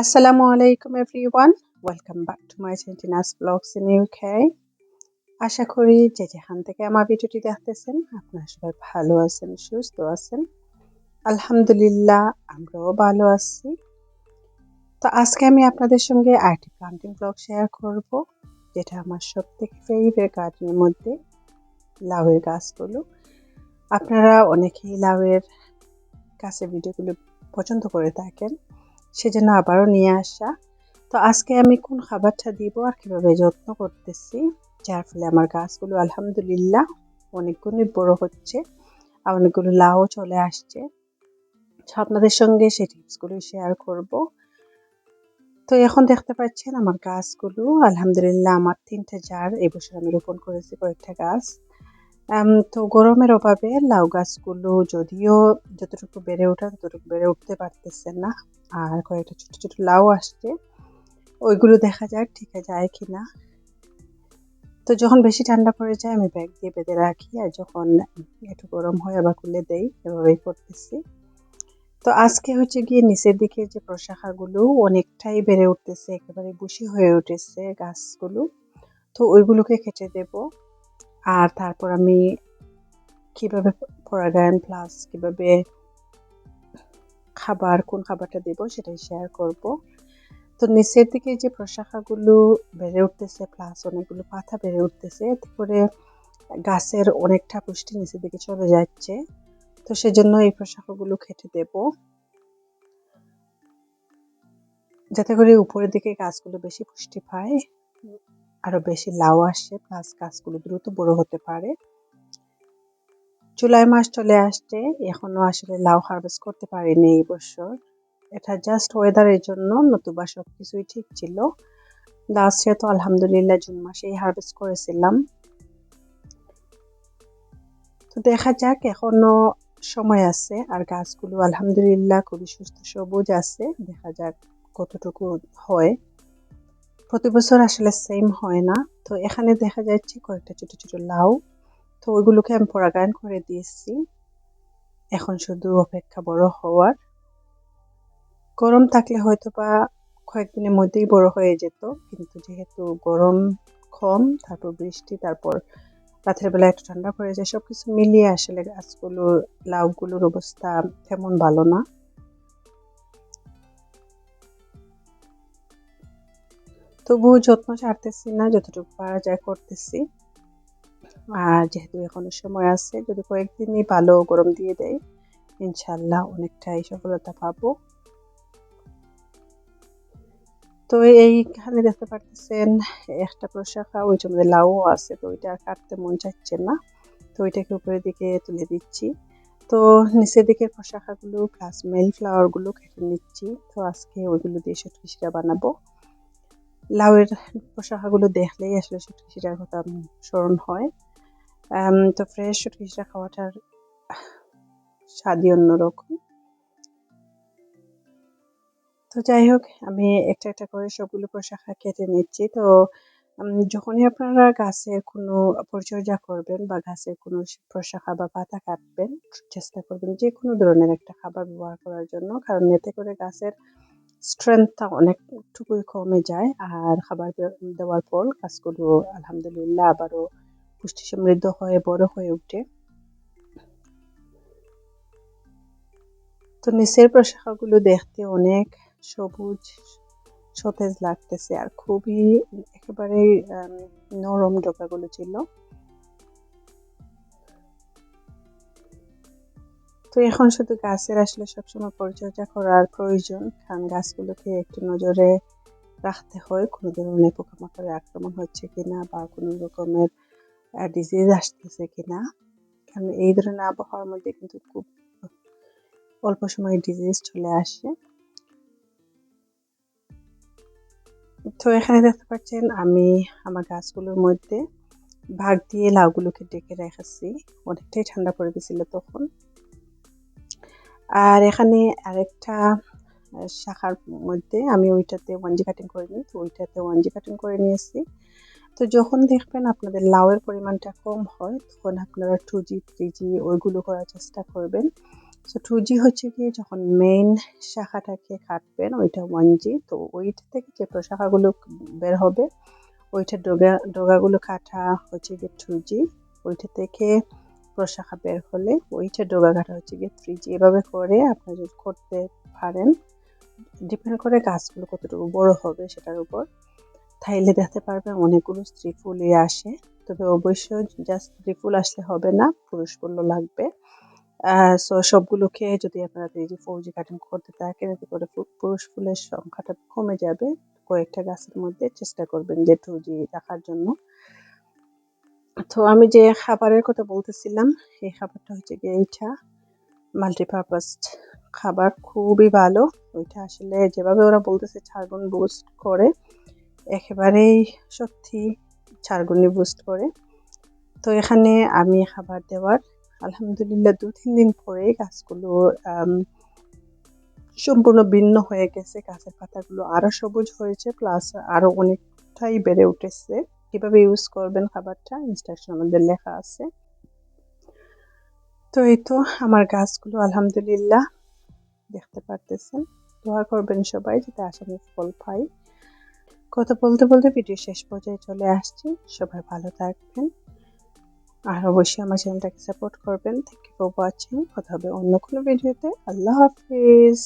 আসসালামু আলাইকুম everyone welcome back to my চেন্টিনাস vlogs in UK আশা করি যে যেখান থেকে আমার ভিডিওটি দেখতেছেন, আপনারা সবাই ভালো আছেন, সুস্থ আছেন। আলহামদুলিল্লাহ, আমরাও ভালো আছি। তো আজকে আমি আপনাদের সঙ্গে আরেকটি প্লান্টিং ব্লগ শেয়ার করব, যেটা আমার সব থেকে ফেভারিট গার্ডেনের মধ্যে, লাউয়ের গাছগুলো। আপনারা অনেকেই লাউয়ের গাছের ভিডিওগুলো পছন্দ করে থাকেন। সেজন্য আবারও নিয়ে আসা। তো আজকে আমি কোন খাবারটা দিব আর কীভাবে যত্ন করতেছি, যার ফলে আমার গাছগুলো আলহামদুলিল্লাহ অনেকগুলোই বড় হচ্ছে, আর অনেকগুলো লাউ চলে আসছে। আপনাদের সঙ্গে সেই টিপসগুলো শেয়ার করব। তো এখন দেখতে পাচ্ছেন আমার গাছগুলো, আলহামদুলিল্লাহ আমার তিনটে জার এবছর আমি রোপণ করেছি কয়েকটা গাছ। তো গরমের অভাবে লাউ গাছগুলো যদিও যতটুকু বেড়ে ওঠা ততটুকু বেড়ে উঠতে পারতেছে না। আর কয়েকটা ছোট ছোট লাউ আসছে, ওইগুলো দেখা যাক ঠিক যায় কি না তো যখন বেশি ঠান্ডা পড়ে যায়, আমি ব্যাগ দিয়ে বেঁধে রাখি আর যখন একটু গরম হয় আবার খুলে দেই, এভাবেই করতেছি। তো আজকে হচ্ছে গিয়ে নিচের দিকে যে প্রশাখাগুলো অনেকটাই বেড়ে উঠতেছে, একেবারে বুশি হয়ে উঠেছে গাছগুলো। তো ওইগুলোকে কেটে দেব। আর তারপর আমি কীভাবে পরাগায়ন প্লাস কীভাবে খাবার, কোন খাবারটা দেব সেটাই শেয়ার করব। তো নিচের দিকে যে প্রশাখাগুলো বেড়ে উঠতেছে প্লাস অনেকগুলো পাতা বেড়ে উঠতেছে, এতে করে গাছের অনেকটা পুষ্টি নিচের দিকে চলে যাচ্ছে। তো সেজন্য এই প্রশাখাগুলো খেটে দেব। যাতে করে উপরের দিকে গাছগুলো বেশি পুষ্টি পায়। আরও বেশি লাউ আসে প্লাস গাছগুলো দ্রুত বড় হতে পারে। জুলাই মাস চলে আসছে, এখনও আসলে লাউ হারভেস্ট করতে পারিনি এই বছর। এটা জাস্ট ওয়েদারের জন্য, নতুবা সব কিছুই ঠিক ছিল। লাস্ট ইয়ার তো আলহামদুলিল্লাহ জুন মাসেই হারভেস্ট করেছিলাম। তো দেখা যাক, এখনও সময় আছে আর গাছগুলো আলহামদুলিল্লাহ খুবই সুস্থ সবুজ আছে। দেখা যাক কতটুকু হয়। প্রতি বছর আসলে সেম হয় না। তো এখানে দেখা যাচ্ছে কয়েকটা ছোট ছোট লাউ। তো ওইগুলোকে আমি পরাগায়ন করে দিয়েছি। এখন শুধু অপেক্ষা বড় হওয়ার। গরম থাকলে হয়তো বা কয়েকদিনের মধ্যেই বড় হয়ে যেত। কিন্তু যেহেতু গরম কম, তারপর বৃষ্টি, তারপর রাতের বেলা একটু ঠান্ডা পড়ে যায় সব কিছু মিলিয়ে আসলে গাছগুলোর, লাউগুলোর অবস্থা তেমন ভালো না। তবুও যত্ন ছাড়তেছি না, যতটুকু পারা যায় করতেছি। আর যেহেতু এখনও সময় আছে, যদি কয়েকদিনই ভালো গরম দিয়ে দেয় ইনশাল্লাহ অনেকটাই সফলতা পাবো। তো এইখানে দেখতে পারতেছেন, একটা প্রশাখা ওই জন্য লাউ আছে, তো ওইটা কাটতে মন চাচ্ছে না। তো ওইটাকে উপরের দিকে তুলে দিচ্ছি। তো নিচের দিকের প্রশাখাগুলো প্লাস মেল ফ্লাওয়ারগুলো কেটে নিচ্ছি। তো আজকে ওইগুলো দিয়ে সুটকিসিটা বানাবো। লাউয়ের প্রশাখাগুলো দেখলেই আসলে সুটকিসিটার কথা স্মরণ হয়। তো ফ্রেশ সুটকিসিটা খাওয়াটার স্বাদই অন্যরকম। তো যাই হোক, আমি একটা একটা করে সবগুলো প্রশাখা কেটে নিচ্ছি। তো যখনই আপনারা গাছের কোনো পরিচর্যা করবেন বা গাছের কোনো প্রশাখা বা পাতা কাটবেন, চেষ্টা করবেন যে কোনো ধরনের একটা খাবার ব্যবহার করার জন্য। কারণ এতে করে গাছের স্ট্রেংথটা অনেকটুকুই কমে যায়। আর খাবার দেওয়ার পর গাছগুলো আলহামদুলিল্লাহ আবারও পুষ্টি সমৃদ্ধ হয়ে, বড় হয়ে ওঠে। তো নিচের প্রশাখাগুলো দেখতে অনেক সবুজ, সতেজ লাগতেছে। আর খুবই একেবারে নরম ডোকাগুলো ছিল। তো এখন শুধু গাছের আসলে সবসময় পরিচর্যা করার প্রয়োজন। কারণ গাছগুলোকে একটু নজরে রাখতে হয় কোনো ধরনের পোকামাকড়ের আক্রমণ হচ্ছে কিনা বা কোনো রকমের ডিজিজ আসতেছে কিনা। কারণ এই ধরনের আবহাওয়ার মধ্যে কিন্তু খুব অল্প সময় ডিজিজ চলে আসে। তো এখানে দেখতে পাচ্ছেন আমি আমার গাছগুলোর মধ্যে ভাগ দিয়ে লাউগুলোকে ডেকে রেখেছি। অনেকটাই ঠান্ডা পড়ে গেছিল তখন। আর এখানে আরেকটা শাখার মধ্যে আমি ওইটাতে ওয়ানজি কাটিং করে নিই, তো ওইটাতে ওয়ানজি কাটিং করে নিয়েছি তো যখন দেখবেন আপনাদের লাউয়ের পরিমাণটা কম হয়, তখন আপনারা টু জি থ্রি জি ওইগুলো করার চেষ্টা করবেন। সো টু জি হচ্ছে গিয়ে যখন মেইন শাখাটাকে কাটবেন, ওইটা ওয়ান জি তো ওইটা থেকে যে প্রশাখাগুলো বের হবে, ওইটা ডোগা, ডোগাগুলো কাটা হচ্ছে গিয়ে টু জি ওইটা থেকে প্রশাখা বের হলে ওইটা ডোগা কাটা হচ্ছে গিয়ে থ্রি জি এভাবে করে আপনি যদি করতে পারেন ডিপেন্ড করে গাছগুলো কতটুকু বড় হবে সেটার উপর। তাইলে দেখতে পারবেন অনেকগুলো স্ত্রী ফুলই আসে, তবে অবশ্যই জাস্ট স্ত্রী ফুল আসলে হবে না, পুরুষ ফুলও লাগবে। সো সবগুলোকে যদি আপনারা এই যে ফৌজি কাটিং করতে থাকেন, এতে করে পুরুষ ফুলের সংখ্যাটা কমে যাবে। কয়েকটা গাছের মধ্যে চেষ্টা করবেন যে টু জি রাখার জন্য। তো আমি যে খাবারের কথা বলতেছিলাম, এই খাবারটা হচ্ছে গিয়ে এইটা মাল্টিপারপাস খাবার, খুবই ভালো। ওইটা আসলে যেভাবে ওরা বলতেছে চারগুণ বুস্ট করে, একেবারেই সত্যি চারগুণই বুস্ট করে। তো এখানে আমি খাবার দেওয়ার আলহামদুলিল্লাহ দু তিন দিন পরেই গাছগুলো সম্পূর্ণ ভিন্ন হয়ে গেছে। গাছের পাতাগুলো আরও সবুজ হয়েছে প্লাস আরও অনেকটাই বেড়ে উঠেছে। কীভাবে ইউজ করবেন খাবারটা? ইনস্ট্রাকশন আমাদের লেখা আছে। তো এই তো আমার গাছগুলো আলহামদুলিল্লাহ, দেখতে পারতেছেন। দোয়া করবেন সবাই যাতে আসামি ফল পাই কথা বলতে বলতে ভিডিও শেষ পর্যায়ে চলে আসছি। সবাই ভালো থাকবেন। আর অবশ্যই আমার চ্যানেলটাকে সাপোর্ট করবেন। থ্যাংক ইউ ফর ওয়াচিং কথা হবে অন্য কোনো ভিডিওতে আল্লাহ হাফিজ।